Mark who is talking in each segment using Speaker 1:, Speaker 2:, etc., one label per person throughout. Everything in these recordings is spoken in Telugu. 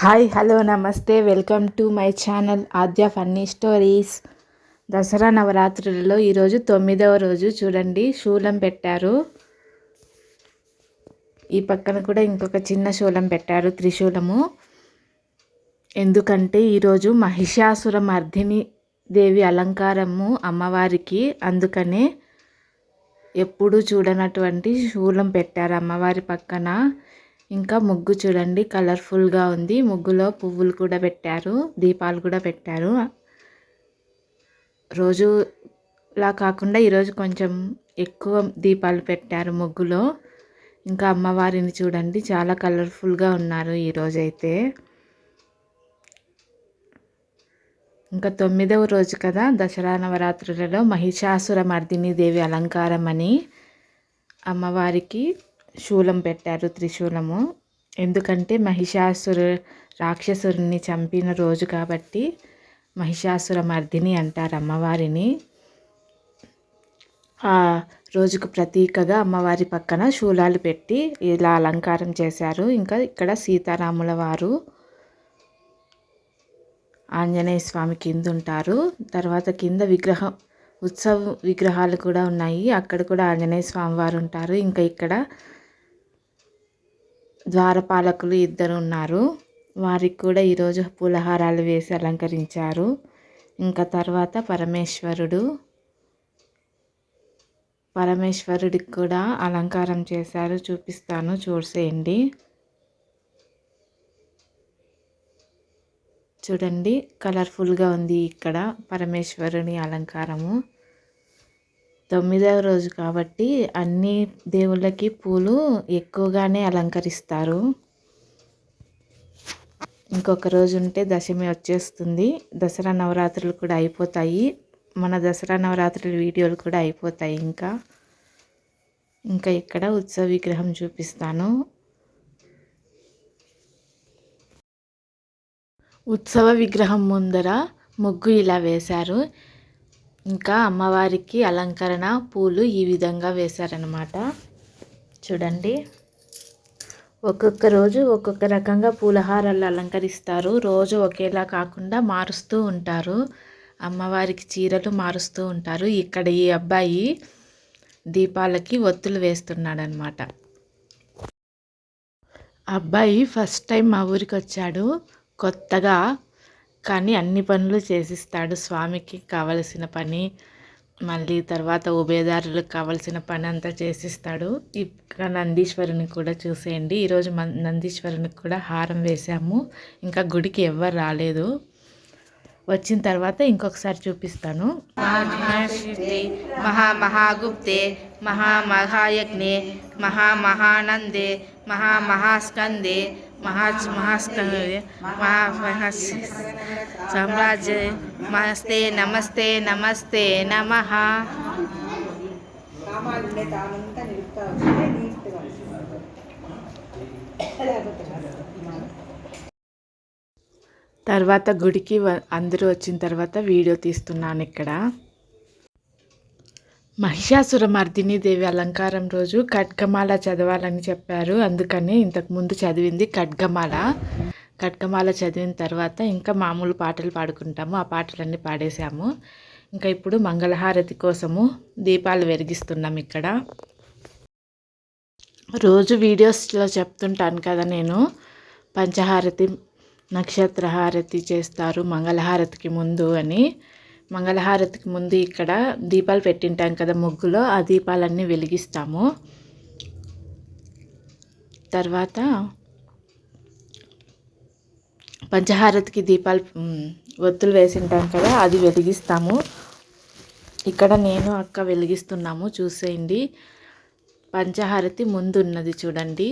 Speaker 1: హాయ్ హలో నమస్తే. Welcome to my channel Aadya funny stories. Dasara నవరాత్రులలో ఈరోజు తొమ్మిదవ రోజు చూడండి. శూలం పెట్టారు. ఈ పక్కన కూడా ఇంకొక చిన్న శూలం పెట్టారు త్రిశూలము. ఎందుకంటే ఈరోజు మహిషాసుర మర్దిని దేవి అలంకారము అమ్మవారికి. అందుకనే ఎప్పుడూ చూడనటువంటి శూలం పెట్టారు అమ్మవారి పక్కన. ఇంకా ముగ్గు చూడండి కలర్ఫుల్గా ఉంది. ముగ్గులో పువ్వులు కూడా పెట్టారు దీపాలు కూడా పెట్టారు. రోజులా కాకుండా ఈరోజు కొంచెం ఎక్కువ దీపాలు పెట్టారు ముగ్గులో. ఇంకా అమ్మవారిని చూడండి చాలా కలర్ఫుల్గా ఉన్నారు ఈరోజైతే ఇంకా తొమ్మిదవ రోజు కదా దసరా నవరాత్రులలో మహిషాసుర మర్దిని దేవి అలంకారం అని అమ్మవారికి శూలం పెట్టారు త్రిశూలము. ఎందుకంటే మహిషాసురు రాక్షసుడిని చంపిన రోజు కాబట్టి మహిషాసుర మర్దిని అంటారు అమ్మవారిని. ఆ రోజుకు ప్రతీకగా అమ్మవారి పక్కన శూలాలు పెట్టి ఇలా అలంకారం చేశారు. ఇంకా ఇక్కడ సీతారాముల వారు ఆంజనేయ స్వామి కింద ఉంటారు. తర్వాత కింద విగ్రహం ఉత్సవ విగ్రహాలు కూడా ఉన్నాయి. అక్కడ కూడా ఆంజనేయ స్వామి వారు ఉంటారు. ఇంకా ఇక్కడ ద్వారపాలకులు ఇద్దరు ఉన్నారు వారికి కూడా ఈరోజు పూలహారాలు వేసి అలంకరించారు. ఇంకా తర్వాత పరమేశ్వరుడు పరమేశ్వరుడికి కూడా అలంకారం చేశారు. చూపిస్తాను చూసేయండి. చూడండి కలర్ఫుల్గా ఉంది ఇక్కడ పరమేశ్వరుని అలంకారము. తొమ్మిదవ రోజు కాబట్టి అన్ని దేవుళ్ళకి పూలు ఎక్కువగానే అలంకరిస్తారు. ఇంకొక రోజు ఉంటే దశమి వచ్చేస్తుంది. దసరా నవరాత్రులు కూడా అయిపోతాయి. మన దసరా నవరాత్రుల వీడియోలు కూడా అయిపోతాయి ఇంకా. ఇంకా ఇక్కడ ఉత్సవ విగ్రహం చూపిస్తాను. ఉత్సవ విగ్రహం ముందర ముగ్గు ఇలా వేశారు. ఇంకా అమ్మవారికి అలంకరణ పూలు ఈ విధంగా వేశారనమాట చూడండి. ఒక్కొక్క రోజు ఒక్కొక్క రకంగా పూలహారాలు అలంకరిస్తారు. రోజు ఒకేలా కాకుండా మారుస్తూ ఉంటారు. అమ్మవారికి చీరలు మారుస్తూ ఉంటారు. ఇక్కడ ఈ అబ్బాయి దీపాలకి ఒత్తులు వేస్తున్నాడనమాట అబ్బాయి ఫస్ట్ టైం మా ఊరికి వచ్చాడు. కొత్తగా కానీ అన్ని పనులు చేసిస్తాడు స్వామికి కావలసిన పని. మళ్ళీ తర్వాత ఉభయదారులకు కావలసిన పని అంతా చేసిస్తాడు. ఇంకా నందీశ్వరుని కూడా చూసేయండి. ఈరోజు నందీశ్వరునికి కూడా హారం వేసాము ఇంకా గుడికి ఎవ్వరు రాలేదు. వచ్చిన తర్వాత ఇంకొకసారి చూపిస్తాను. మహామహాగుప్తే మహామహాయజ్ఞే మహామహానందే మహామహాస్కందే మహా మహాస్కందే మహా సామ్రాజ్య నమస్తే నమస్తే నమస్తే నమ తర్వాత గుడికి అందరూ వచ్చిన తర్వాత వీడియో తీస్తున్నాను ఇక్కడ. మహిషాసురమర్దిని దేవి అలంకారం రోజు ఖడ్గమాల చదవాలని చెప్పారు. అందుకని ఇంతకుముందు చదివింది ఖడ్గమాల. ఖడ్గమాల చదివిన తర్వాత ఇంకా మామూలు పాటలు పాడుకుంటాము. ఆ పాటలన్నీ పాడేశాము. ఇంకా ఇప్పుడు మంగళహారతి కోసము దీపాలు వెలిగిస్తున్నాం ఇక్కడ. రోజు వీడియోస్లో చెప్తుంటాను కదా నేను. పంచహారతి నక్షత్రహారతి చేస్తారు మంగళహారతికి ముందు అని. మంగళహారతికి ముందు ఇక్కడ దీపాలు పెట్టింటాం కదా ముగ్గులో. ఆ దీపాలన్నీ వెలిగిస్తాము. తర్వాత పంచహారతికి దీపాలు ఒత్తులు వేసింటాం కదా అది వెలిగిస్తాము. ఇక్కడ నేను అక్క వెలిగిస్తున్నాము. చూసేయండి. పంచహారతి ముందు ఉన్నది చూడండి.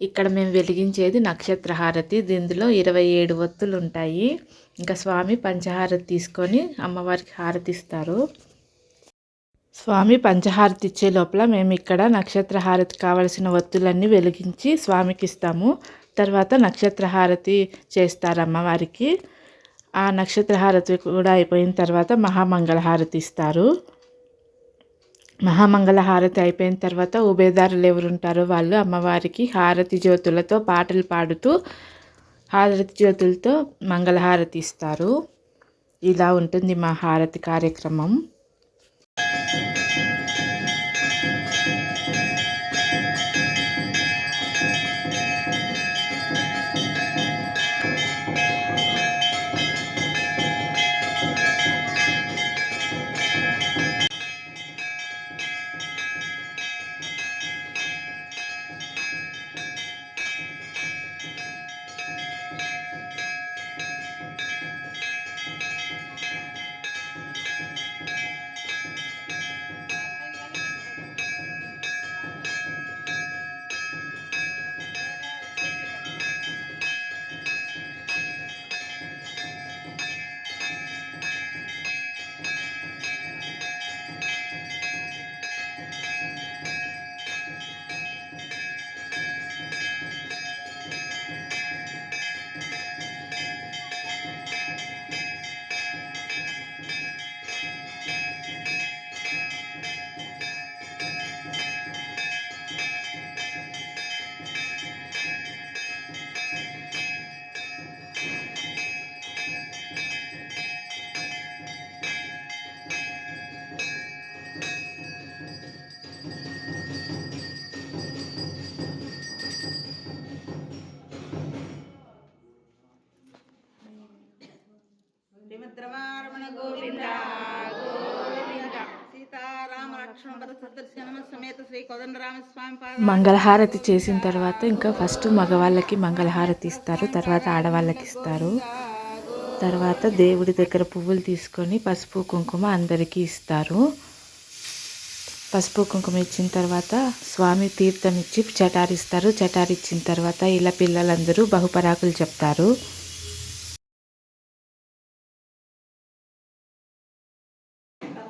Speaker 1: ఇక్కడ మేము వెలిగించేది నక్షత్ర హారతి దీనిలో ఇరవై ఏడు ఒత్తులు ఉంటాయి ఇంకా స్వామి పంచహారతి తీసుకొని అమ్మవారికి హారతి ఇస్తారు స్వామి పంచహారతి ఇచ్చే లోపల మేము ఇక్కడ నక్షత్ర హారతి కావలసిన ఒత్తులన్నీ వెలిగించి స్వామికి ఇస్తాము. తర్వాత నక్షత్ర హారతి చేస్తారు అమ్మవారికి. ఆ నక్షత్ర హారతి కూడా అయిపోయిన తర్వాత మహామంగళ హారతి ఇస్తారు. మహామంగళ హారతి అయిపోయిన తర్వాత ఉభయదారులు ఎవరుంటారో వాళ్ళు అమ్మవారికి హారతి జ్యోతులతో పాటలు పాడుతూ హారతి జ్యోతులతో మంగళహారతి ఇస్తారు. ఇలా ఉంటుంది మా హారతి కార్యక్రమం. మంగళహారతి చేసిన తర్వాత ఇంకా ఫస్ట్ మగవాళ్ళకి మంగళహారతి ఇస్తారు తర్వాత ఆడవాళ్ళకి ఇస్తారు. తర్వాత దేవుడి దగ్గర పువ్వులు తీసుకొని పసుపు కుంకుమ అందరికీ ఇస్తారు. పసుపు కుంకుమ ఇచ్చిన తర్వాత స్వామి తీర్థం ఇచ్చి చటారిస్తారు. చటారిచ్చిన తర్వాత ఇలా పిల్లలందరూ బహుపరాకులు చెప్తారు.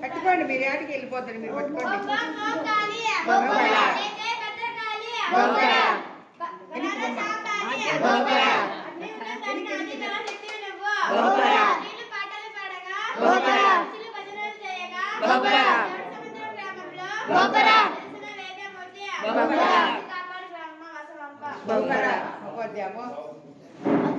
Speaker 2: పట్టుకోండి మీరు ఏటికి వెళ్ళిపోతారు మీరు పట్టుకోండి.
Speaker 3: బొబ్బరా బొబ్బరా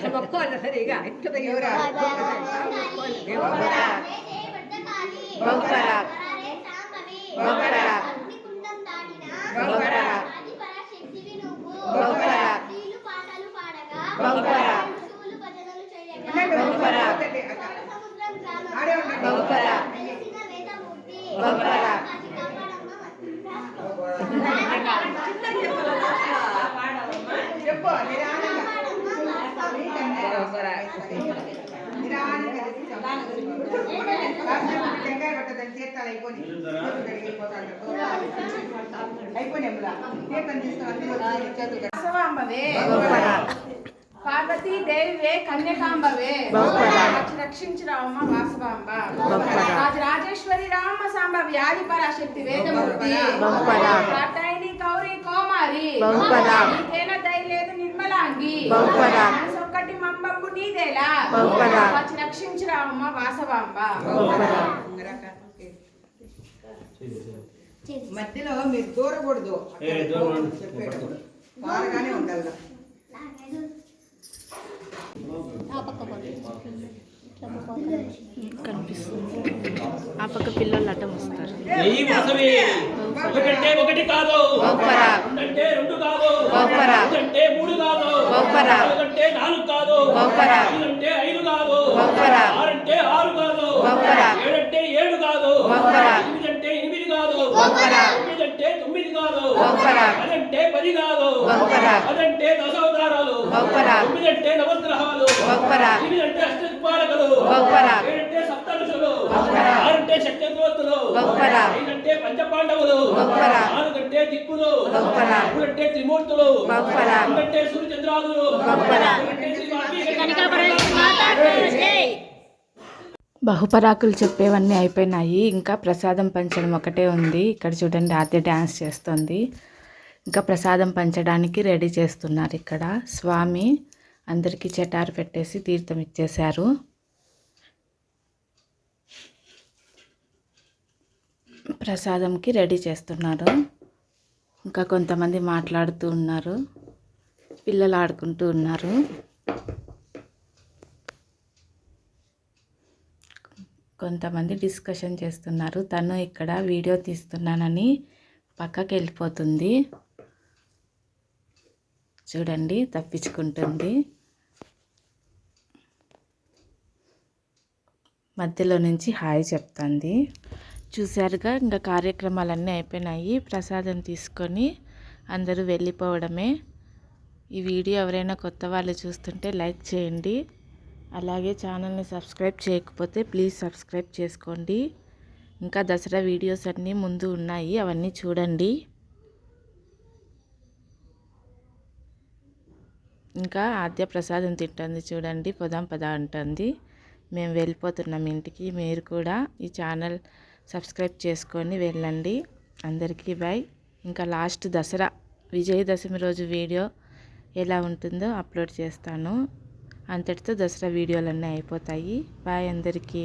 Speaker 2: అట్లా ఒప్పుకోవాలి సరే ఇక
Speaker 4: ఇట్లా
Speaker 2: పార్వతి
Speaker 4: పార్వతీ దేవివే కన్యకాంబవే. రక్షించిన అమ్మ వాసవాంబ రాజరాజేశ్వరి రామ సాంబ వ్యాధి పరాశక్తి వేదమూర్తి కాటాయిని కౌరి కోమారి. లేదు దయలేదు నిర్మలాంగి. ఒక్కటి మమ్మకు నీదేలా. రక్షించిన అమ్మ వాసవాంబ
Speaker 2: మధ్యలో మీరు దూరకూడదు. బాగానే ఉండాలి
Speaker 1: కనిపిస్తుంది. ఆ పక్క పిల్లలు అడ్డం వస్తారు.
Speaker 5: ఒకటి కాదు. రెండు కాదు. మూడు కాదు. నాలుగు కాదు. ఐదు కాదు. ఆరు ఆరు కాదు. ఏడు కాదు. తొమ్మిదంటే తొమ్మిది కాదు. పదంటే పది కాదు. పదంటే దశావతారాలు తొమ్మిదంటే నవగ్రహాలు. ఎనిమిదంటే అష్టదిక్పాలకులు
Speaker 2: గోపరా
Speaker 5: ఏడంటే సప్తఋషులు
Speaker 2: గోపరా
Speaker 5: ఆరంటే
Speaker 2: గోపరా
Speaker 5: ఐదంటే పంచపాండవులు. నాలుగంటే దిక్కులు. మూడంటే త్రిమూర్తులు. రెండంటే సూర్యచంద్రాదులు. రెండంటే శ్రీ
Speaker 1: బహుపరాకులు చెప్పేవన్నీ అయిపోయినాయి. ఇంకా ప్రసాదం పంచడం ఒకటే ఉంది. ఇక్కడ చూడండి ఆద్య డ్యాన్స్ చేస్తుంది. ఇంకా ప్రసాదం పంచడానికి రెడీ చేస్తున్నారు ఇక్కడ. స్వామి అందరికీ చెటారు పెట్టేసి తీర్థం ఇచ్చేశారు. ప్రసాదంకి రెడీ చేస్తున్నారు. ఇంకా కొంతమంది మాట్లాడుతూ ఉన్నారు. పిల్లలు ఆడుకుంటూ ఉన్నారు. కొంతమంది డిస్కషన్ చేస్తున్నారు. తను ఇక్కడ వీడియో తీస్తున్నానని పక్కకి వెళ్ళిపోతుంది చూడండి తప్పించుకుంటుంది. మధ్యలో నుంచి హాయ్ చెప్తుంది. చూశారుగా ఇంకా కార్యక్రమాలన్నీ అయిపోయినాయి. ప్రసాదం తీసుకొని అందరూ వెళ్ళిపోవడమే. ఈ వీడియో ఎవరైనా కొత్త వాళ్ళు చూస్తుంటే లైక్ చేయండి. అలాగే ఛానల్ని సబ్స్క్రైబ్ చేయకపోతే ప్లీజ్ సబ్స్క్రైబ్ చేసుకోండి. ఇంకా దసరా వీడియోస్ అన్నీ ముందు ఉన్నాయి అవన్నీ చూడండి. ఇంకా ఆద్య ప్రసాదం తింటుంది చూడండి పొదాం పద అంటుంది. మేము వెళ్ళిపోతున్నాం ఇంటికి మీరు కూడా ఈ ఛానల్ సబ్స్క్రైబ్ చేసుకొని వెళ్ళండి. అందరికీ బాయ్ ఇంకా లాస్ట్ దసరా విజయదశమి రోజు వీడియో ఎలా ఉంటుందో అప్లోడ్ చేస్తాను. అంతటితో దసరా వీడియోలన్నీ అయిపోతాయి. బాయ్ అందరికీ.